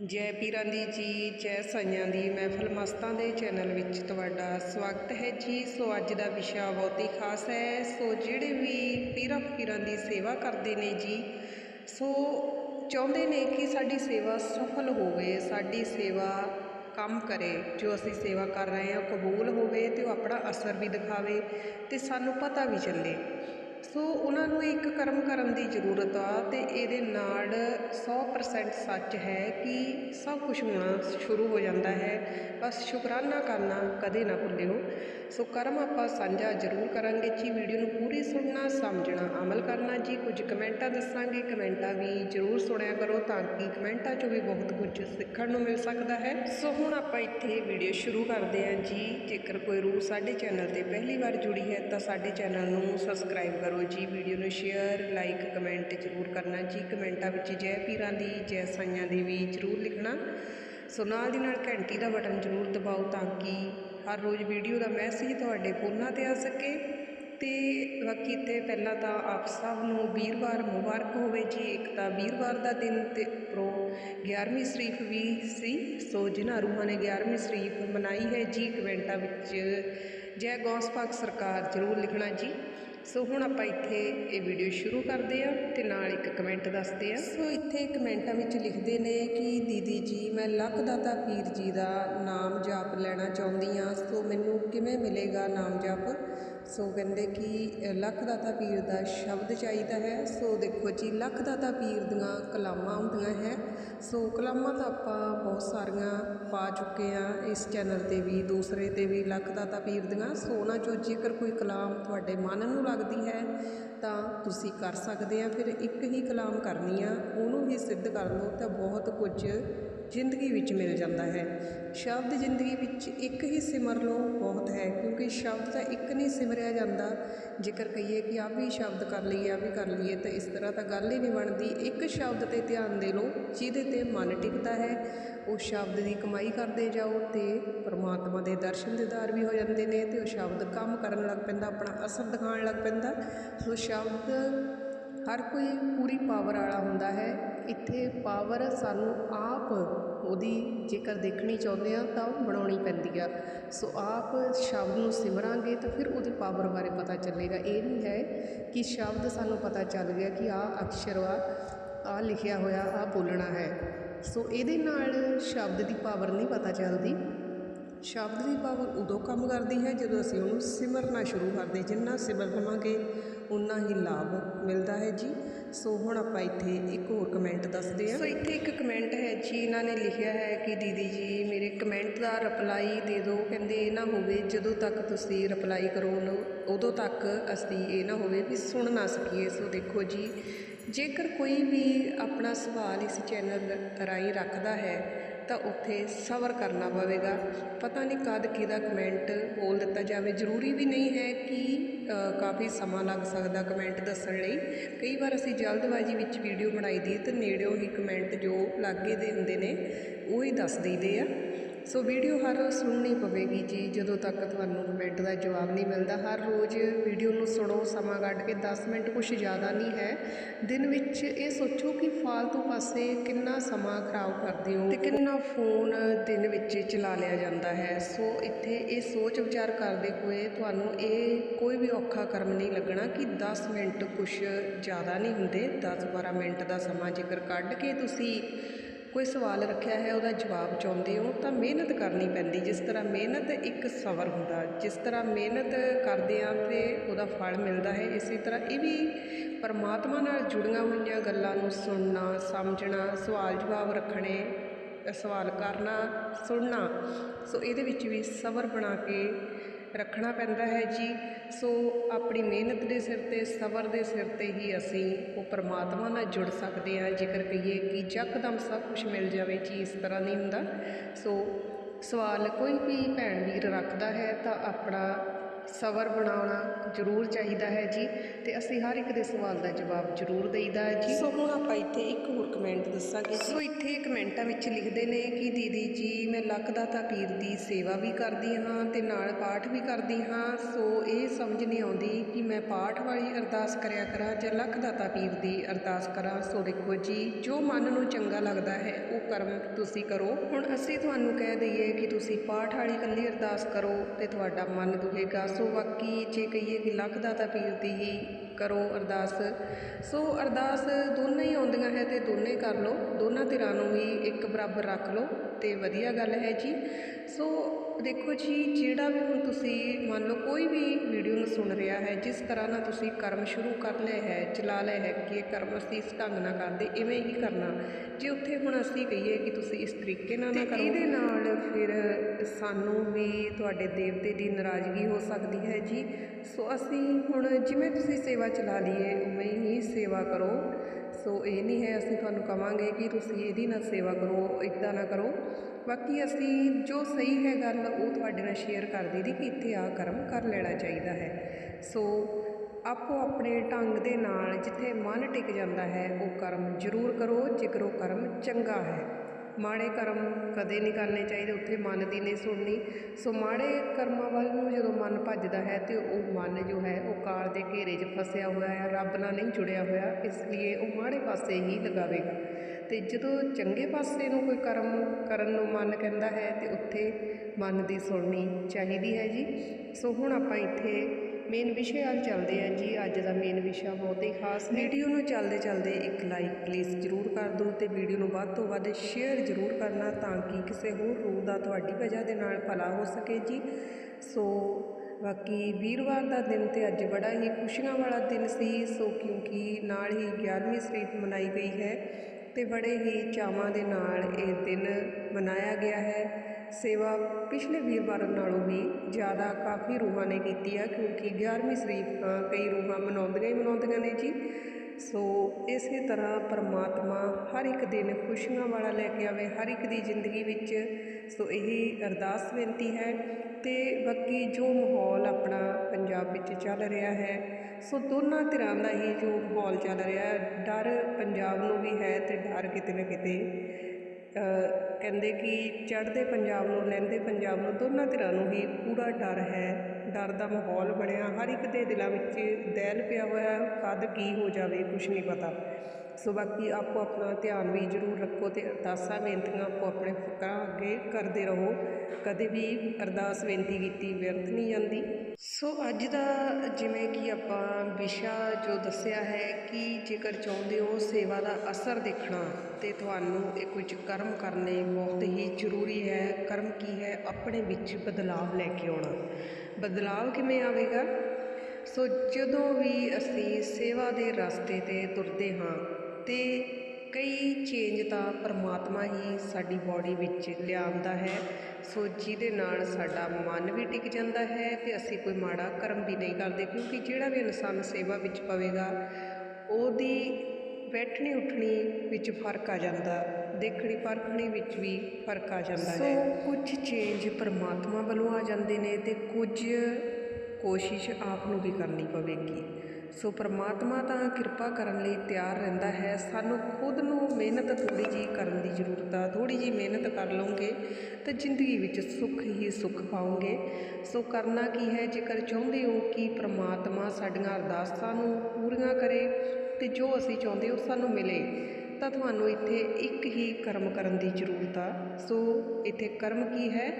ਜੈ ਪੀਰਾਂ ਦੀ ਜੀ, ਜੈ ਸਾਈਆਂ ਦੀ। ਮਹਿਫਲ ਮਸਤਾਂ ਦੇ ਚੈਨਲ ਵਿੱਚ ਤੁਹਾਡਾ ਸਵਾਗਤ ਹੈ ਜੀ। ਸੋ ਅੱਜ ਦਾ ਵਿਸ਼ਾ ਬਹੁਤ ਹੀ ਖਾਸ ਹੈ। ਸੋ ਜਿਹੜੇ ਵੀ ਪੀਰਾਂ ਫਕੀਰਾਂ ਦੀ ਸੇਵਾ ਕਰਦੇ ਨੇ ਜੀ, ਸੋ ਚਾਹੁੰਦੇ ਨੇ ਕਿ ਸਾਡੀ ਸੇਵਾ ਸਫਲ ਹੋਵੇ, ਸਾਡੀ ਸੇਵਾ ਕੰਮ ਕਰੇ। ਜੋ ਅਸੀਂ ਸੇਵਾ ਕਰ ਰਹੇ ਹਾਂ ਕਬੂਲ ਹੋਵੇ ਤੇ ਉਹ ਆਪਣਾ ਅਸਰ ਵੀ ਦਿਖਾਵੇ ਤੇ ਸਾਨੂੰ ਪਤਾ ਵੀ ਚੱਲੇ। ਸੋ ਉਹਨਾਂ ਨੂੰ ਇੱਕ ਕਰਮ ਕਰਨ ਦੀ ਜ਼ਰੂਰਤ ਆ ਤੇ ਇਹਦੇ ਨਾਲ 100% ਸੱਚ ਹੈ ਕਿ ਸਭ ਕੁਝ ਹੋਣਾ ਸ਼ੁਰੂ ਹੋ ਜਾਂਦਾ ਹੈ। ਬਸ ਸ਼ੁਕਰਾਨਾ ਕਰਨਾ ਕਦੇ ਨਾ ਭੁੱਲਿਓ। ਸੋ ਕਰਮ ਆਪਾਂ ਸਾਂਝਾ ਜ਼ਰੂਰ ਕਰਾਂਗੇ ਜੀ। ਵੀਡੀਓ ਨੂੰ ਪੂਰੀ ਸੁਣਨਾ, ਸਮਝਣਾ, ਅਮਲ ਕਰਨਾ ਜੀ। ਕੁਝ ਕਮੈਂਟਾਂ ਦੱਸਾਂਗੇ, ਕਮੈਂਟਾਂ ਵੀ ਜ਼ਰੂਰ ਸੁਣਿਆ ਕਰੋ ਤਾਂ ਕਿ ਕਮੈਂਟਾਂ 'ਚੋਂ ਵੀ ਬਹੁਤ ਕੁਝ ਸਿੱਖਣ ਨੂੰ ਮਿਲ ਸਕਦਾ ਹੈ। ਸੋ ਹੁਣ ਆਪਾਂ ਇੱਥੇ ਵੀਡੀਓ ਸ਼ੁਰੂ ਕਰਦੇ ਹਾਂ ਜੀ। ਜੇਕਰ ਕੋਈ ਰੂਹ ਸਾਡੇ ਚੈਨਲ ਤੇ ਪਹਿਲੀ ਵਾਰ ਜੁੜੀ ਹੈ ਤਾਂ ਸਾਡੇ ਚੈਨਲ ਨੂੰ ਸਬਸਕ੍ਰਾਈਬ ਕਰੋ ਜੀ। ਵੀਡੀਓ ਨੂੰ ਸ਼ੇਅਰ, ਲਾਈਕ, ਕਮੈਂਟ ਜ਼ਰੂਰ ਕਰਨਾ ਜੀ। ਕਮੈਂਟਾਂ ਵਿੱਚ ਜੈ ਪੀਰਾਂ ਦੀ, ਜੈ ਸਾਈਆਂ ਦੀ ਵੀ ਜ਼ਰੂਰ ਲਿਖਣਾ। ਸੋ ਨਾਲ ਦੀ ਨਾਲ ਘੰਟੀ ਦਾ ਬਟਨ ਜ਼ਰੂਰ ਦਬਾਓ ਤਾਂ ਕਿ ਹਰ ਰੋਜ਼ ਵੀਡੀਓ ਦਾ ਮੈਸੇਜ ਤੁਹਾਡੇ ਫੋਨਾਂ ਤੇ ਆ ਸਕੇ। ਤੇ ਬਾਕੀ ਤੇ ਪਹਿਲਾਂ ਤਾਂ ਆਪ ਸਭ ਨੂੰ ਵੀਰਵਾਰ ਮੁਬਾਰਕ ਹੋਵੇ ਜੀ। ਇੱਕ ਤਾਂ ਵੀਰਵਾਰ ਦਾ ਦਿਨ ਤੇ ਪ੍ਰੋ 11ਵੀਂ ਸ਼ਰੀਫ ਵੀ ਸੀ। ਸੋ ਜਿਨ੍ਹਾਂ ਰੂਹਾਂ ਨੇ 11ਵੀਂ ਸ਼ਰੀਫ ਮਨਾਈ ਹੈ ਜੀ, ਕਮੈਂਟਾਂ ਵਿੱਚ ਜੈ ਗੌਸ ਪਾਕ ਸਰਕਾਰ ਜ਼ਰੂਰ ਲਿਖਣਾ ਜੀ। ਸੋ ਹੁਣ ਆਪਾਂ ਇੱਥੇ ਇਹ ਵੀਡੀਓ ਸ਼ੁਰੂ ਕਰਦੇ ਆ ਤੇ ਨਾਲ ਇੱਕ ਕਮੈਂਟ ਦੱਸਦੇ ਆ ਸੋ ਇੱਥੇ ਕਮੈਂਟਾਂ ਵਿੱਚ ਲਿਖਦੇ ਨੇ ਕਿ ਦੀਦੀ ਜੀ, ਮੈਂ ਲੱਖ ਦਾਤਾ ਪੀਰ ਜੀ ਦਾ ਨਾਮ ਜਾਪ ਲੈਣਾ ਚਾਹੁੰਦੀ ਆ ਸੋ ਮੈਨੂੰ ਕਿਵੇਂ ਮਿਲੇਗਾ ਨਾਮ ਜਾਪ? ਸੋ ਕਹਿੰਦੇ ਕਿ ਲੱਖ ਦਾਤਾ ਪੀਰ ਦਾ ਸ਼ਬਦ ਚਾਹੀਦਾ ਹੈ। ਸੋ ਦੇਖੋ ਜੀ, ਲੱਖ ਦਾਤਾ ਪੀਰ ਦੀਆਂ ਕਲਾਮਾਂ ਹੁੰਦੀਆਂ ਹੈ। ਸੋ ਕਲਾਮਾਂ ਤਾਂ ਆਪਾਂ ਬਹੁਤ ਸਾਰੀਆਂ ਪਾ ਚੁੱਕੇ ਆ ਇਸ ਚੈਨਲ ਤੇ ਵੀ, ਦੂਸਰੇ ਤੇ ਵੀ ਲੱਖ ਦਾਤਾ ਪੀਰ ਦੀਆਂ। ਸੋ ਉਹਨਾਂ ਚੋਂ ਜੇਕਰ ਕੋਈ ਕਲਾਮ ਤੁਹਾਡੇ ਮਨ ਨੂੰ ਲੱਗਦੀ ਹੈ, ਤਾਂ ਤੁਸੀਂ ਕਰ ਸਕਦੇ ਆ। ਫਿਰ ਇੱਕ ਹੀ ਕਲਾਮ ਕਰਨੀ ਆ, ਉਹਨੂੰ ਹੀ ਸਿੱਧ ਕਰ ਲਓ ਤਾਂ ਬਹੁਤ ਕੁਝ ਜ਼ਿੰਦਗੀ ਵਿੱਚ ਮਿਲ ਜਾਂਦਾ ਹੈ। ਸ਼ਬਦ ਜ਼ਿੰਦਗੀ ਵਿੱਚ ਇੱਕ ਹੀ ਸਿਮਰ ਲਓ ਬਹੁਤ ਹੈ, ਕਿਉਂਕਿ ਸ਼ਬਦ ਤਾਂ ਇੱਕ ਨਹੀਂ ਸਿਮਰਿਆ ਜਾਂਦਾ। ਜੇਕਰ ਕਹੀਏ ਕਿ ਆ ਵੀ ਸ਼ਬਦ ਕਰ ਲਈਏ ਆਹ ਵੀ ਕਰ ਲਈਏ, ਤਾਂ ਇਸ ਤਰ੍ਹਾਂ ਤਾਂ ਗੱਲ ਹੀ ਨਹੀਂ ਬਣਦੀ। ਇੱਕ ਸ਼ਬਦ ਤੇ ਧਿਆਨ ਦੇ ਲਓ, ਜਿਹਦੇ ਤੇ ਮਨ ਟਿਕਦਾ ਹੈ, ਉਹ ਸ਼ਬਦ ਦੀ ਕਮਾਈ ਕਰਦੇ ਜਾਓ ਤੇ ਪਰਮਾਤਮਾ ਦੇ ਦਰਸ਼ਨ ਦੀਦਾਰ ਵੀ ਹੋ ਜਾਂਦੇ ਨੇ ਤੇ ਉਹ ਸ਼ਬਦ ਕੰਮ ਕਰਨ ਲੱਗ ਪੈਂਦਾ, ਆਪਣਾ ਅਸਰ ਦਿਖਾਉਣ ਲੱਗ ਪੈਂਦਾ। ਸੋ ਸ਼ਬਦ ਹਰ ਕੋਈ ਪੂਰੀ ਪਾਵਰ ਵਾਲਾ ਹੁੰਦਾ ਹੈ। ਇੱਥੇ ਪਾਵਰ ਸਾਨੂੰ ਆਪ ਉਹਦੀ ਜੇਕਰ ਦੇਖਣੀ ਚਾਹੁੰਦੇ ਹਾਂ ਤਾਂ ਉਹ ਬਣਾਉਣੀ ਪੈਂਦੀ ਆ। ਸੋ ਆਪ ਸ਼ਬਦ ਨੂੰ ਸਿਮਰਾਂਗੇ ਤਾਂ ਫਿਰ ਉਹਦੀ ਪਾਵਰ ਬਾਰੇ ਪਤਾ ਚੱਲੇਗਾ। ਇਹ ਨਹੀਂ ਹੈ ਕਿ ਸ਼ਬਦ ਸਾਨੂੰ ਪਤਾ ਚੱਲ ਗਿਆ ਕਿ ਆਹ ਅਕਸ਼ਰ ਆ ਆ ਲਿਖਿਆ ਹੋਇਆ ਆ ਬੋਲਣਾ ਹੈ। ਸੋ ਇਹਦੇ ਨਾਲ ਸ਼ਬਦ ਦੀ ਪਾਵਰ ਨਹੀਂ ਪਤਾ ਚੱਲਦੀ। ਸ਼ਬਦ ਦੀ ਪਾਵਰ ਉਦੋਂ ਕੰਮ ਕਰਦੀ ਹੈ ਜਦੋਂ ਅਸੀਂ ਉਹਨੂੰ ਸਿਮਰਨਾ ਸ਼ੁਰੂ ਕਰਦੇ, ਜਿੰਨਾ ਸਿਮਰ ਲਵਾਂਗੇ ਉਨਾ ਹੀ ਲਾਭ ਮਿਲਦਾ ਹੈ ਜੀ। ਸੋ ਹੁਣ ਆਪਾਂ ਇੱਥੇ ਇੱਕ ਹੋਰ ਕਮੈਂਟ ਦੱਸਦੇ ਹਾਂ। ਸੋ ਇੱਥੇ ਇੱਕ ਕਮੈਂਟ ਹੈ ਜੀ, ਇਹਨਾਂ ਨੇ ਲਿਖਿਆ ਹੈ ਕਿ ਦੀਦੀ ਜੀ, ਮੇਰੇ ਕਮੈਂਟ ਦਾ ਰਿਪਲਾਈ ਦੇ ਦਿਓ ਕਹਿੰਦੇ ਇਹ ਨਾ ਹੋਵੇ, ਜਦੋਂ ਤੱਕ ਤੁਸੀਂ ਰਿਪਲਾਈ ਕਰੋ ਉਹਨੂੰ ਉਦੋਂ ਤੱਕ ਅਸੀਂ ਇਹ ਨਾ ਹੋਵੇ ਵੀ ਸੁਣ ਨਾ ਸਕੀਏ। ਸੋ ਦੇਖੋ ਜੀ, ਜੇਕਰ ਕੋਈ ਵੀ ਆਪਣਾ ਸਵਾਲ ਇਸ ਚੈਨਲ ਰਾਹੀਂ ਰੱਖਦਾ ਹੈ ਤਾਂ ਉੱਥੇ ਸਬਰ ਕਰਨਾ ਪਵੇਗਾ। ਪਤਾ ਨਹੀਂ ਕਦ ਕਿਹਦਾ ਕਮੈਂਟ ਬੋਲ ਦਿੱਤਾ ਜਾਵੇ। ਜ਼ਰੂਰੀ ਵੀ ਨਹੀਂ ਹੈ ਕਿ ਕਾਫੀ ਸਮਾਂ ਲੱਗ ਸਕਦਾ ਕਮੈਂਟ ਦੱਸਣ ਲਈ। ਕਈ ਵਾਰ ਅਸੀਂ ਜਲਦਬਾਜ਼ੀ ਵਿੱਚ ਵੀਡੀਓ ਬਣਾਈ ਦੀ ਤੇ ਨੇੜਿਓਂ ਹੀ ਕਮੈਂਟ ਜੋ ਲਾਗੇ ਦੇ ਹੁੰਦੇ ਨੇ, ਉਹ ਹੀ ਦੱਸ ਦਈਦੇ ਆ। ਸੋ ਵੀਡੀਓ ਹਰ ਰੋਜ਼ ਸੁਣਨੀ ਪਵੇਗੀ ਜੀ, ਜਦੋਂ ਤੱਕ ਤੁਹਾਨੂੰ ਕਮੈਂਟ ਦਾ ਜਵਾਬ ਨਹੀਂ ਮਿਲਦਾ। ਹਰ ਰੋਜ਼ ਵੀਡੀਓ ਨੂੰ ਸੁਣੋ, ਸਮਾਂ ਕੱਢ ਕੇ 10 ਮਿੰਟ ਕੁਝ ਜ਼ਿਆਦਾ ਨਹੀਂ ਹੈ। ਦਿਨ ਵਿੱਚ ਇਹ ਸੋਚੋ ਕਿ ਫਾਲਤੂ ਪਾਸੇ ਕਿੰਨਾ ਸਮਾਂ ਖਰਾਬ ਕਰਦੇ ਹੋ ਤੇ ਕਿੰਨਾ ਫੋਨ ਦਿਨ ਵਿੱਚ ਚਲਾ ਲਿਆ ਜਾਂਦਾ ਹੈ। ਸੋ ਇੱਥੇ ਇਹ ਸੋਚ ਵਿਚਾਰ ਕਰਦੇ ਹੋਏ ਤੁਹਾਨੂੰ ਇਹ ਕੋਈ ਵੀ ਔਖਾ ਕਰਮ ਨਹੀਂ ਲੱਗਣਾ ਕਿ 10 ਮਿੰਟ ਕੁਝ ਜ਼ਿਆਦਾ ਨਹੀਂ ਹੁੰਦੇ। 10-12 ਮਿੰਟ ਦਾ ਸਮਾਂ ਜੇਕਰ ਕੱਢ ਕੇ ਤੁਸੀਂ ਕੋਈ ਸਵਾਲ ਰੱਖਿਆ ਹੈ, ਉਹਦਾ ਜਵਾਬ ਚਾਹੁੰਦੇ ਹੋ, ਤਾਂ ਮਿਹਨਤ ਕਰਨੀ ਪੈਂਦੀ। ਜਿਸ ਤਰ੍ਹਾਂ ਮਿਹਨਤ ਇੱਕ ਸਬਰ ਹੁੰਦਾ, ਜਿਸ ਤਰ੍ਹਾਂ ਮਿਹਨਤ ਕਰਦੇ ਹਾਂ ਅਤੇ ਉਹਦਾ ਫਲ ਮਿਲਦਾ ਹੈ, ਇਸੇ ਤਰ੍ਹਾਂ ਇਹ ਵੀ ਪਰਮਾਤਮਾ ਨਾਲ ਜੁੜੀਆਂ ਹੋਈਆਂ ਗੱਲਾਂ ਨੂੰ ਸੁਣਨਾ, ਸਮਝਣਾ, ਸਵਾਲ ਜਵਾਬ ਰੱਖਣੇ ਸਵਾਲ ਕਰਨਾ, ਸੁਣਨਾ, ਸੋ ਇਹਦੇ ਵਿੱਚ ਵੀ ਸਬਰ ਬਣਾ ਕੇ ਰੱਖਣਾ ਪੈਂਦਾ ਹੈ ਜੀ। ਸੋ ਆਪਣੀ ਮਿਹਨਤ ਦੇ ਸਿਰ ਤੇ, ਸਬਰ ਦੇ ਸਿਰ ਤੇ ਹੀ ਅਸੀਂ ਉਹ ਪਰਮਾਤਮਾ ਨਾਲ ਜੁੜ ਸਕਦੇ ਹਾਂ। ਜੇਕਰ ਕਹੀਏ ਕਿ ਯਕਦਮ ਸਭ ਕੁਝ ਮਿਲ ਜਾਵੇ ਜੀ, ਇਸ ਤਰ੍ਹਾਂ ਨਹੀਂ ਹੁੰਦਾ। ਸੋ ਸਵਾਲ ਕੋਈ ਵੀ ਭੈਣ ਵੀਰ ਰੱਖਦਾ ਹੈ ਤਾਂ ਆਪਣਾ ਸਬਰ ਬਣਾਉਣਾ ਜ਼ਰੂਰ ਚਾਹੀਦਾ ਹੈ ਜੀ ਤੇ ਅਸੀਂ ਹਰ ਇੱਕ ਦੇ ਸਵਾਲ ਦਾ ਜਵਾਬ ਜ਼ਰੂਰ ਦੇਈਦਾ ਹੈ ਜੀ। ਸੋ ਹੁਣ ਆਪਾਂ ਇੱਥੇ ਇੱਕ ਹੋਰ ਕਮੈਂਟ ਦੱਸਾਂਗੇ ਸੋ ਇੱਥੇ ਕਮੈਂਟਾਂ ਵਿੱਚ ਲਿਖਦੇ ਨੇ ਕਿ ਦੀਦੀ ਜੀ ਮੈਂ ਲੱਖ ਦਾਤਾ ਪੀਰ ਦੀ ਸੇਵਾ ਵੀ ਕਰਦੀ ਹਾਂ ਤੇ ਨਾਲ ਪਾਠ ਵੀ ਕਰਦੀ ਹਾਂ। ਸੋ ਇਹ ਸਮਝ ਨਹੀਂ ਆਉਂਦੀ ਕਿ ਮੈਂ ਪਾਠ ਵਾਲੀ ਅਰਦਾਸ ਕਰਿਆ ਕਰਾਂ ਜਾਂ ਲੱਖ ਦਾਤਾ ਪੀਰ ਦੀ ਅਰਦਾਸ ਕਰਾਂ। ਸੋ ਦੇਖੋ ਜੀ ਜੋ ਮਨ ਨੂੰ ਚੰਗਾ ਲੱਗਦਾ ਹੈ ਉਹ ਕਰਮ ਤੁਸੀਂ ਕਰੋ। ਹੁਣ ਅਸੀਂ ਤੁਹਾਨੂੰ ਕਹਿ ਦਈਏ ਕਿ ਤੁਸੀਂ ਪਾਠ ਵਾਲੀ ਇਕੱਲੀ ਅਰਦਾਸ ਕਰੋ ਤੇ ਤੁਹਾਡਾ ਮਨ ਦੁਖੇਗਾ ਸੋ ਬਾਕੀ ਜੇ ਕਹੀਏ ਕਿ ਲੱਖ ਦਾਤਾ ਪੀਰ ਦੀ ਹੀ ਕਰੋ ਅਰਦਾਸ। ਸੋ ਅਰਦਾਸ ਦੋਨੇ ਹੀ ਆਉਂਦੀਆਂ ਹੈ ਤੇ ਦੋਨੇ ਕਰ ਲਓ। ਦੋਨਾਂ ਧਿਰਾਂ ਨੂੰ ਹੀ ਇੱਕ ਬਰਾਬਰ ਰੱਖ ਲਓ ਤੇ ਵਧੀਆ ਗੱਲ ਹੈ ਜੀ। ਸੋ ਦੇਖੋ ਜੀ ਜਿਹੜਾ ਵੀ ਹੁਣ ਤੁਸੀਂ ਮੰਨ ਲਓ ਕੋਈ ਵੀ ਵੀਡੀਓ ਨੂੰ ਸੁਣ ਰਿਹਾ ਹੈ ਜਿਸ ਤਰ੍ਹਾਂ ਨਾਲ ਤੁਸੀਂ ਕਰਮ ਸ਼ੁਰੂ ਕਰ ਲਿਆ ਹੈ ਚਲਾ ਲਿਆ ਹੈ ਕਿ ਇਹ ਕਰਮ ਅਸੀਂ ਇਸ ਢੰਗ ਨਾਲ ਕਰਦੇ ਇਵੇਂ ਹੀ ਕਰਨਾ। ਜੇ ਉੱਥੇ ਹੁਣ ਅਸੀਂ ਕਹੀਏ ਕਿ ਤੁਸੀਂ ਇਸ ਤਰੀਕੇ ਨਾਲ ਨਾ ਕਰੋ। ਇਹਦੇ ਨਾਲ ਫਿਰ ਸਾਨੂੰ ਵੀ ਤੁਹਾਡੇ ਦੇਵਤੇ ਦੀ ਨਾਰਾਜ਼ਗੀ ਹੋ ਸਕਦੀ ਹੈ ਜੀ। ਸੋ ਅਸੀਂ ਹੁਣ ਜਿਵੇਂ ਤੁਸੀਂ ਸੇਵਾ ਚਲਾ ਲਈਏ ਉਵੇਂ ਹੀ ਸੇਵਾ ਕਰੋ। ਸੋ ਇਹ ਨਹੀਂ ਹੈ ਅਸੀਂ ਤੁਹਾਨੂੰ ਕਵਾਂਗੇ ਕਿ ਤੁਸੀਂ ਇਹਦੀ ਨਾ ਸੇਵਾ ਕਰੋ ਇੱਦਾਂ ਨਾ ਕਰੋ। ਬਾਕੀ ਅਸੀਂ ਜੋ ਸਹੀ ਹੈ ਗੱਲ, ਉਹ ਤੁਹਾਡੇ ਨਾਲ ਸ਼ੇਅਰ ਕਰ ਦਿੱਤੀ ਕਿ ਇੱਥੇ ਆ ਕਰਮ ਕਰ ਲੈਣਾ ਚਾਹੀਦਾ ਹੈ। ਸੋ ਆਪੋ ਆਪਣੇ ਢੰਗ ਦੇ ਨਾਲ ਜਿੱਥੇ ਮਨ ਟਿਕ ਜਾਂਦਾ ਹੈ, ਉਹ ਕਰਮ ਜ਼ਰੂਰ ਕਰੋ, ਜੇਕਰ ਉਹ ਕਰਮ ਚੰਗਾ ਹੈ। ਮਾੜੇ ਕਰਮ ਕਦੇ ਨਹੀਂ ਕਰਨੇ ਚਾਹੀਦੇ, ਉੱਥੇ ਮਨ ਦੀ ਨਹੀਂ ਸੁਣਨੀ। ਸੋ ਮਾੜੇ ਕਰਮਾਂ ਵੱਲ ਨੂੰ ਜਦੋਂ ਮਨ ਭੱਜਦਾ ਹੈ ਤੇ ਉਹ ਮਨ ਜੋ ਹੈ, ਉਹ ਕਾਲ ਦੇ ਘੇਰੇ 'ਚ ਫਸਿਆ ਹੋਇਆ ਹੈ, ਰੱਬ ਨਾਲ ਨਹੀਂ ਜੁੜਿਆ ਹੋਇਆ, ਇਸ ਲਈ ਉਹ ਮਾੜੇ ਪਾਸੇ ਹੀ ਲਗਾਵੇਗਾ। ਤੇ ਜਦੋਂ ਚੰਗੇ ਪਾਸੇ ਨੂੰ ਕੋਈ ਕਰਮ ਕਰਨ ਨੂੰ ਮਨ ਕਹਿੰਦਾ ਹੈ ਤੇ ਉੱਥੇ ਮਨ ਦੀ ਸੁਣਨੀ ਚਾਹੀਦੀ ਹੈ ਜੀ। ਸੋ ਹੁਣ ਆਪਾਂ ਇੱਥੇ ਮੇਨ ਵਿਸ਼ੇ ਵੱਲ ਚੱਲਦੇ ਹਾਂ ਜੀ। ਅੱਜ ਦਾ ਮੇਨ ਵਿਸ਼ਾ ਬਹੁਤ ਹੀ ਖਾਸ ਹੈ ਵੀਡੀਓ ਨੂੰ ਚੱਲਦੇ ਚੱਲਦੇ ਇੱਕ ਲਾਈਕ ਪਲੀਜ਼ ਜ਼ਰੂਰ ਕਰ ਦਿਓ ਤੇ ਵੀਡੀਓ ਨੂੰ ਵੱਧ ਤੋਂ ਵੱਧ ਸ਼ੇਅਰ ਜ਼ਰੂਰ ਕਰਨਾ ਤਾਂ ਕਿ ਕਿਸੇ ਹੋਰ ਰੂਹ ਦਾ ਤੁਹਾਡੀ ਵਜ੍ਹਾ ਦੇ ਨਾਲ ਭਲਾ ਹੋ ਸਕੇ ਜੀ। ਸੋ ਬਾਕੀ ਵੀਰਵਾਰ ਦਾ ਦਿਨ ਤੇ ਅੱਜ ਬੜਾ ਹੀ ਖੁਸ਼ੀਆਂ ਵਾਲਾ ਦਿਨ ਸੀ। ਸੋ ਕਿਉਂਕਿ ਨਾਲ ਹੀ 11ਵੀਂ ਸ਼ਰੀਫ ਮਨਾਈ ਗਈ ਹੈ। ਤੇ ਬੜੇ ਹੀ ਚਾਵਾਂ ਦੇ ਨਾਲ ਇਹ ਦਿਨ ਮਨਾਇਆ ਗਿਆ ਹੈ। ਸੇਵਾ ਪਿਛਲੇ ਵੀਰਵਾਰ ਨਾਲੋਂ ਵੀ ਜ਼ਿਆਦਾ ਕਾਫੀ ਰੂਹਾਂ ਨੇ ਕੀਤੀ ਹੈ ਕਿਉਂਕਿ 11ਵੀਂ ਸ਼ਰੀਫ ਤਾਂ ਕਈ ਰੂਹਾਂ ਮਨਾਉਂਦੀਆਂ ਹੀ ਮਨਾਉਂਦੀਆਂ ਨੇ ਜੀ। ਸੋ ਇਸੇ ਤਰ੍ਹਾਂ ਪਰਮਾਤਮਾ ਹਰ ਇੱਕ ਦਿਨ ਖੁਸ਼ੀਆਂ ਵਾਲਾ ਲੈ ਕੇ ਆਵੇ, ਹਰ ਇੱਕ ਦੀ ਜ਼ਿੰਦਗੀ ਵਿੱਚ। ਸੋ ਇਹੀ ਅਰਦਾਸ ਬੇਨਤੀ ਹੈ ਤੇ ਬਾਕੀ ਜੋ ਮਾਹੌਲ ਆਪਣਾ ਪੰਜਾਬ ਵਿੱਚ ਚੱਲ ਰਿਹਾ ਹੈ, ਸੋ ਦੋਨਾਂ ਧਿਰਾਂ ਦਾ ਹੀ ਜੋ ਮਾਹੌਲ ਚੱਲ ਰਿਹਾ ਹੈ, ਡਰ ਪੰਜਾਬ ਨੂੰ ਵੀ ਹੈ ਤੇ ਡਰ ਕਿਤੇ ਨਾ ਕਿਤੇ ਕਹਿੰਦੇ ਕਿ ਚੜ੍ਹਦੇ ਪੰਜਾਬ ਨੂੰ, ਲੈਂਦੇ ਪੰਜਾਬ ਨੂੰ, ਦੋਨਾਂ ਧਿਰਾਂ ਨੂੰ ਹੀ ਪੂਰਾ ਡਰ ਹੈ। ਡਰ ਦਾ ਮਾਹੌਲ ਬਣਿਆ। ਹਰ ਇੱਕ ਦੇ ਦਿਲਾਂ ਵਿੱਚ ਦਹਿਲ ਪਿਆ ਹੋਇਆ ਕਦ ਕੀ ਹੋ ਜਾਵੇ ਕੁਝ ਨਹੀਂ ਪਤਾ। ਸੋ ਬਾਕੀ ਆਪੋ ਆਪਣਾ ਧਿਆਨ ਵੀ ਜ਼ਰੂਰ ਰੱਖੋ ਤੇ ਅਰਦਾਸਾਂ, ਬੇਨਤੀਆਂ ਆਪੋ ਆਪਣੇ ਫਕਰਾਂ ਅੱਗੇ ਕਰਦੇ ਰਹੋ। ਕਦੇ ਵੀ ਅਰਦਾਸ, ਬੇਨਤੀ ਕੀਤੀ ਵਿਅਰਥ ਨਹੀਂ ਜਾਂਦੀ। ਸੋ ਅੱਜ ਦਾ ਜਿਵੇਂ ਕਿ ਆਪਾਂ ਵਿਸ਼ਾ ਜੋ ਦੱਸਿਆ ਹੈ ਕਿ ਜੇਕਰ ਚਾਹੁੰਦੇ ਹੋ ਸੇਵਾ ਦਾ ਅਸਰ ਦੇਖਣਾ, ਤੇ ਤੁਹਾਨੂੰ ਇਹ ਕੁਝ ਕਰਮ ਕਰਨੇ ਬਹੁਤ ਹੀ ਜ਼ਰੂਰੀ ਹੈ। ਕਰਮ ਕੀ ਹੈ? ਆਪਣੇ ਵਿੱਚ ਬਦਲਾਵ ਲੈ ਕੇ ਆਉਣਾ। ਬਦਲਾਵ ਕਿਵੇਂ ਆਵੇਗਾ? ਸੋ ਜਦੋਂ ਵੀ ਅਸੀਂ ਸੇਵਾ ਦੇ ਰਸਤੇ ਤੇ ਤੁਰਦੇ ਹਾਂ ਤੇ ਕਈ ਚੇਂਜ ਤਾਂ ਪਰਮਾਤਮਾ ਹੀ ਸਾਡੀ ਬਾਡੀ ਵਿੱਚ ਲਿਆਉਂਦਾ ਹੈ, ਸੋ ਜਿਹਦੇ ਨਾਲ ਸਾਡਾ ਮਨ ਵੀ ਟਿਕ ਜਾਂਦਾ ਹੈ ਤੇ ਅਸੀਂ ਕੋਈ ਮਾੜਾ ਕਰਮ ਵੀ ਨਹੀਂ ਕਰਦੇ, ਕਿਉਂਕਿ ਜਿਹੜਾ ਵੀ ਇਨਸਾਨ ਸੇਵਾ ਵਿੱਚ ਪਵੇਗਾ, ਉਹਦੀ ਬੈਠਣੀ ਉੱਠਣੀ ਵਿੱਚ ਫ਼ਰਕ ਆ ਜਾਂਦਾ। ਦੇਖਣੀ ਪਰਖਣੀ ਵਿੱਚ ਵੀ ਫ਼ਰਕ ਆ ਜਾਂਦਾ ਹੈ। ਸੋ ਕੁਝ ਚੇਂਜ ਪਰਮਾਤਮਾ ਵੱਲੋਂ ਆ ਜਾਂਦੇ ਨੇ ਤੇ ਕੁਝ ਕੋਸ਼ਿਸ਼ ਆਪ ਨੂੰ ਵੀ ਕਰਨੀ ਪਵੇਗੀ। ਸੋ ਪ੍ਰਮਾਤਮਾ ਤਾਂ ਕਿਰਪਾ ਕਰਨ ਲਈ ਤਿਆਰ ਰਹਿੰਦਾ ਹੈ। ਸਾਨੂੰ ਖੁਦ ਨੂੰ ਮਿਹਨਤ ਥੋੜੀ ਜੀ ਕਰਨ ਦੀ ਜ਼ਰੂਰਤ ਆ। ਥੋੜੀ ਜੀ ਮਿਹਨਤ ਕਰ ਲਓਗੇ ਤਾਂ ਜ਼ਿੰਦਗੀ ਵਿੱਚ ਸੁੱਖ ਹੀ ਸੁੱਖ ਪਾਓਗੇ। ਸੋ ਕਰਨਾ ਕੀ ਹੈ? ਜੇਕਰ ਚਾਹੁੰਦੇ ਹੋ ਕਿ ਪ੍ਰਮਾਤਮਾ ਸਾਡੀਆਂ ਅਰਦਾਸਾਂ ਨੂੰ ਪੂਰੀਆਂ ਕਰੇ ਤੇ ਜੋ ਅਸੀਂ ਚਾਹੁੰਦੇ ਉਹ ਸਾਨੂੰ ਮਿਲੇ ਤਾਂ ਤੁਹਾਨੂੰ ਇੱਥੇ ਇੱਕ ਹੀ ਕਰਮ ਕਰਨ ਦੀ ਜ਼ਰੂਰਤ ਆ। ਸੋ ਇੱਥੇ ਕਰਮ ਕੀ ਹੈ?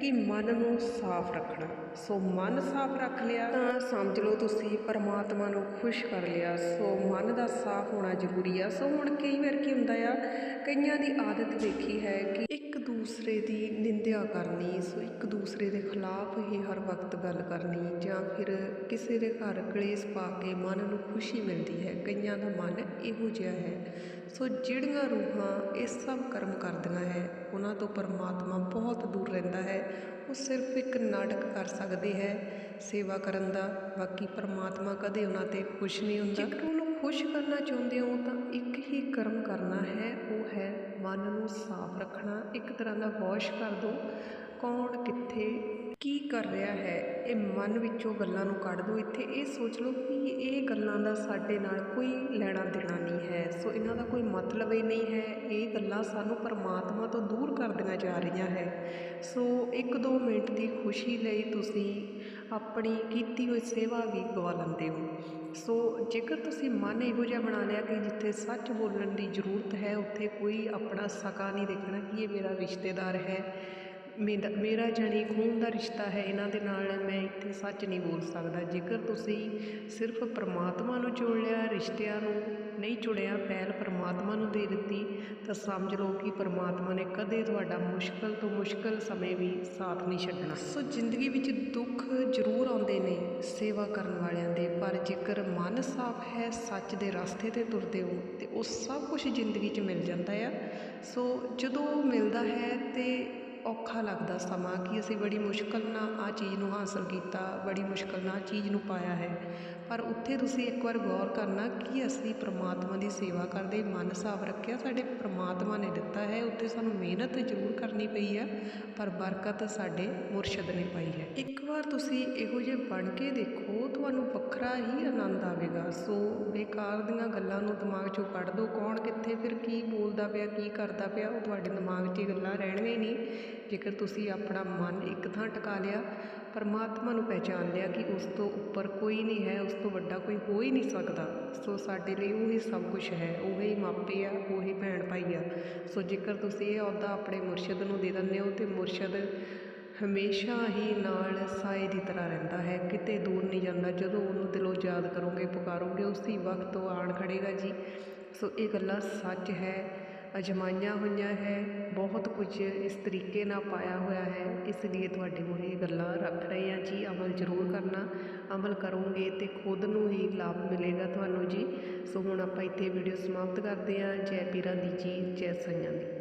ਕਿ ਮਨ ਨੂੰ ਸਾਫ਼ ਰੱਖਣਾ। ਸੋ ਮਨ ਸਾਫ਼ ਰੱਖ ਲਿਆ ਤਾਂ ਸਮਝ ਲਓ ਤੁਸੀਂ ਪਰਮਾਤਮਾ ਨੂੰ ਖੁਸ਼ ਕਰ ਲਿਆ। ਸੋ ਮਨ ਦਾ ਸਾਫ਼ ਹੋਣਾ ਜ਼ਰੂਰੀ ਆ। ਸੋ ਹੁਣ ਕਈ ਵਾਰ ਕੀ ਹੁੰਦਾ ਆ? ਕਈਆਂ ਦੀ ਆਦਤ ਦੇਖੀ ਹੈ ਕਿ ਇੱਕ ਦੂਸਰੇ ਦੀ ਨਿੰਦਿਆ ਕਰਨੀ, ਸੋ ਇੱਕ ਦੂਸਰੇ ਦੇ ਖਿਲਾਫ ਹੀ ਹਰ ਵਕਤ ਗੱਲ ਕਰਨੀ ਜਾਂ ਫਿਰ ਕਿਸੇ ਦੇ ਘਰ ਕਲੇਸ਼ ਪਾ ਕੇ ਮਨ ਨੂੰ ਖੁਸ਼ੀ ਮਿਲਦੀ ਹੈ। ਕਈਆਂ ਦਾ ਮਨ ਇਹੋ ਜਿਹਾ ਹੈ। ਸੋ ਜਿਹੜੀਆਂ ਰੂਹਾਂ ਇਹ ਸਭ ਕਰਮ ਕਰਦੀਆਂ ਹੈ, ਉਹਨਾਂ ਤੋਂ ਪਰਮਾਤਮਾ ਬਹੁਤ ਦੂਰ ਰਹਿੰਦਾ ਹੈ। ਉਹ ਸਿਰਫ ਇੱਕ ਨਾਟਕ ਕਰ ਸਕਦੇ ਹੈ ਸੇਵਾ ਕਰਨ ਦਾ, ਬਾਕੀ ਪਰਮਾਤਮਾ ਕਦੇ ਉਹਨਾਂ ਤੇ ਖੁਸ਼ ਨਹੀਂ ਹੁੰਦਾ। ਜੇਕਰ ਉਹਨੂੰ ਖੁਸ਼ ਕਰਨਾ ਚਾਹੁੰਦੇ ਹੋ, ਤਾਂ ਇੱਕ ਹੀ ਕਰਮ ਕਰਨਾ ਹੈ, ਉਹ ਹੈ ਮਨ ਨੂੰ ਸਾਫ਼ ਰੱਖਣਾ। ਇੱਕ ਤਰ੍ਹਾਂ ਦਾ ਵਾਸ਼ ਕਰ ਦਿਓ, ਕੌਣ ਕਿੱਥੇ ਕਰ ਰਿਹਾ ਹੈ, ਇਹ ਮਨ ਵਿੱਚੋਂ ਗੱਲਾਂ ਨੂੰ ਕੱਢ ਦਿਓ ਇੱਥੇ ਇਹ ਸੋਚ ਲਓ ਕਿ ਇਹ ਗੱਲਾਂ ਦਾ ਸਾਡੇ ਨਾਲ ਕੋਈ ਲੈਣਾ ਦੇਣਾ ਨਹੀਂ ਹੈ। ਸੋ ਇਹਨਾਂ ਦਾ ਕੋਈ ਮਤਲਬ ਹੀ ਨਹੀਂ ਹੈ। ਇਹ ਗੱਲਾਂ ਸਾਨੂੰ ਪਰਮਾਤਮਾ ਤੋਂ ਦੂਰ ਕਰਦੀਆਂ ਜਾ ਰਹੀਆਂ ਹੈ। ਸੋ ਇੱਕ ਦੋ ਮਿੰਟ ਦੀ ਖੁਸ਼ੀ ਲਈ ਤੁਸੀਂ ਆਪਣੀ ਕੀਤੀ ਹੋਈ ਸੇਵਾ ਵੀ ਗਵਾ ਲੈਂਦੇ ਹੋ। ਸੋ ਜੇਕਰ ਤੁਸੀਂ ਮਨ ਇਹੋ ਜਿਹਾ ਬਣਾ ਲਿਆ ਕਿ ਜਿੱਥੇ ਸੱਚ ਬੋਲਣ ਦੀ ਜ਼ਰੂਰਤ ਹੈ, ਉੱਥੇ ਕੋਈ ਆਪਣਾ ਸਕਾ ਨਹੀਂ ਦੇਖਣਾ ਕਿ ਇਹ ਮੇਰਾ ਰਿਸ਼ਤੇਦਾਰ ਹੈ। ਮੇਰਾ ਮੇਰਾ ਜਾਣੀ ਖੂਨ ਦਾ ਰਿਸ਼ਤਾ ਹੈ, ਇਹਨਾਂ ਦੇ ਨਾਲ ਮੈਂ ਇੱਥੇ ਸੱਚ ਨਹੀਂ ਬੋਲ ਸਕਦਾ। ਜੇਕਰ ਤੁਸੀਂ ਸਿਰਫ ਪਰਮਾਤਮਾ ਨੂੰ ਚੁਣ ਲਿਆ, ਰਿਸ਼ਤਿਆਂ ਨੂੰ ਨਹੀਂ ਚੁਣਿਆ ਪਹਿਲ ਪਰਮਾਤਮਾ ਨੂੰ ਦੇ ਦਿੱਤੀ, ਤਾਂ ਸਮਝ ਲਓ ਕਿ ਪਰਮਾਤਮਾ ਨੇ ਕਦੇ ਤੁਹਾਡਾ ਮੁਸ਼ਕਲ ਤੋਂ ਮੁਸ਼ਕਲ ਸਮੇਂ ਵੀ ਸਾਥ ਨਹੀਂ ਛੱਡਣਾ। ਸੋ ਜ਼ਿੰਦਗੀ ਵਿੱਚ ਦੁੱਖ ਜ਼ਰੂਰ ਆਉਂਦੇ ਨੇ ਸੇਵਾ ਕਰਨ ਵਾਲਿਆਂ ਦੇ, ਪਰ ਜੇਕਰ ਮਨ ਸਾਫ਼ ਹੈ, ਸੱਚ ਦੇ ਰਸਤੇ ਤੇ ਤੁਰਦੇ ਹੋ, ਤੇ ਉਹ ਸਭ ਕੁਝ ਜ਼ਿੰਦਗੀ 'ਚ ਮਿਲ ਜਾਂਦਾ ਆ। ਸੋ ਜਦੋਂ ਉਹ ਮਿਲਦਾ ਹੈ ਤੇ ਔਖਾ ਲੱਗਦਾ ਸਮਾਂ ਕਿ ਅਸੀਂ ਬੜੀ ਮੁਸ਼ਕਲ ਨਾਲ ਆਹ ਚੀਜ਼ ਨੂੰ ਹਾਸਲ ਕੀਤਾ, ਬੜੀ ਮੁਸ਼ਕਲ ਨਾਲ ਚੀਜ਼ ਨੂੰ ਪਾਇਆ ਹੈ। ਪਰ ਉੱਥੇ ਤੁਸੀਂ ਇੱਕ ਵਾਰ ਗੌਰ ਕਰਨਾ ਕਿ ਅਸੀਂ ਪ੍ਰਮਾਤਮਾ ਦੀ ਸੇਵਾ ਕਰਦੇ ਮਨ ਸਾਫ਼ ਰੱਖਿਆ, ਸਾਡੇ ਪ੍ਰਮਾਤਮਾ ਨੇ ਦਿੱਤਾ ਹੈ, ਉੱਥੇ ਸਾਨੂੰ ਮਿਹਨਤ ਜ਼ਰੂਰ ਕਰਨੀ ਪਈ ਹੈ, ਪਰ ਬਰਕਤ ਸਾਡੇ ਮੁਰਸ਼ਦ ਨੇ ਪਾਈ ਹੈ। ਇੱਕ ਵਾਰ ਤੁਸੀਂ ਇਹੋ ਜਿਹੇ ਬਣ ਕੇ ਦੇਖੋ, ਤੁਹਾਨੂੰ ਵੱਖਰਾ ਹੀ ਆਨੰਦ ਆਵੇਗਾ। ਸੋ ਬੇਕਾਰ ਦੀਆਂ ਗੱਲਾਂ ਨੂੰ ਦਿਮਾਗ 'ਚੋਂ ਕੱਢ ਦਿਓ। ਕੌਣ ਕਿੱਥੇ ਫਿਰ ਕੀ ਬੋਲਦਾ ਪਿਆ, ਕੀ ਕਰਦਾ ਪਿਆ, ਉਹ ਤੁਹਾਡੇ ਦਿਮਾਗ 'ਚ ਇਹ ਗੱਲਾਂ ਰਹਿਣਗੀਆਂ ਹੀ ਨਹੀਂ। ਜੇਕਰ ਤੁਸੀਂ ਆਪਣਾ ਮਨ ਇੱਕ ਥਾਂ ਟਿਕਾ ਲਿਆ, ਪਰਮਾਤਮਾ ਨੂੰ ਪਹਿਚਾਨ ਲਿਆ ਕਿ ਉਸ ਤੋਂ ਉੱਪਰ ਕੋਈ ਨਹੀਂ ਹੈ, ਉਸ ਤੋਂ ਵੱਡਾ ਕੋਈ ਹੋ ਹੀ ਨਹੀਂ ਸਕਦਾ, ਸੋ ਸਾਡੇ ਲਈ ਉਹ ਹੀ ਸਭ ਕੁਝ ਹੈ, ਉਹ ਹੀ ਮਾਪੇ ਆ, ਉਹ ਹੀ ਭੈਣ ਭਾਈ ਆ। ਸੋ ਜੇਕਰ ਤੁਸੀਂ ਇਹ ਅਹੁਦਾ ਆਪਣੇ ਮੁਰਸ਼ਿਦ ਨੂੰ ਦੇ ਦਿੰਦੇ ਹੋ, ਤੇ ਮੁਰਸ਼ਿਦ ਹਮੇਸ਼ਾ ਹੀ ਨਾਲ ਸਾਏ ਦੀ ਤਰ੍ਹਾਂ ਰਹਿੰਦਾ ਹੈ, ਕਿਤੇ ਦੂਰ ਨਹੀਂ ਜਾਂਦਾ, ਜਦੋਂ ਉਹਨੂੰ ਦਿਲੋਂ ਯਾਦ ਕਰੋਗੇ, ਪੁਕਾਰੋਗੇ, ਉਸੇ ਵਕਤ ਉਹ ਆਣ ਖੜੇਗਾ ਜੀ। ਸੋ ਇਹ ਗੱਲਾਂ ਸੱਚ ਹੈ। ਅਜਮਾਈਆਂ ਹੋਈਆਂ ਹੈ। ਬਹੁਤ ਕੁਝ ਇਸ ਤਰੀਕੇ ਨਾਲ ਪਾਇਆ ਹੋਇਆ ਹੈ। ਇਸ ਲਈ ਤੁਹਾਡੇ ਮੂਹਰੇ ਇਹ ਗੱਲਾਂ ਰੱਖ ਰਹੇ ਹਾਂ ਜੀ। ਅਮਲ ਜ਼ਰੂਰ ਕਰਨਾ। ਅਮਲ ਕਰੋਗੇ ਤੇ ਖੁਦ ਨੂੰ ਹੀ ਲਾਭ ਮਿਲੇਗਾ ਤੁਹਾਨੂੰ ਜੀ। ਸੋ ਹੁਣ ਆਪਾਂ ਇੱਥੇ ਵੀਡੀਓ ਸਮਾਪਤ ਕਰਦੇ ਹਾਂ। ਜੈ ਪੀਰਾਂ ਦੀ ਜੀ ਜੈ ਸਈਆਂ ਦੀ।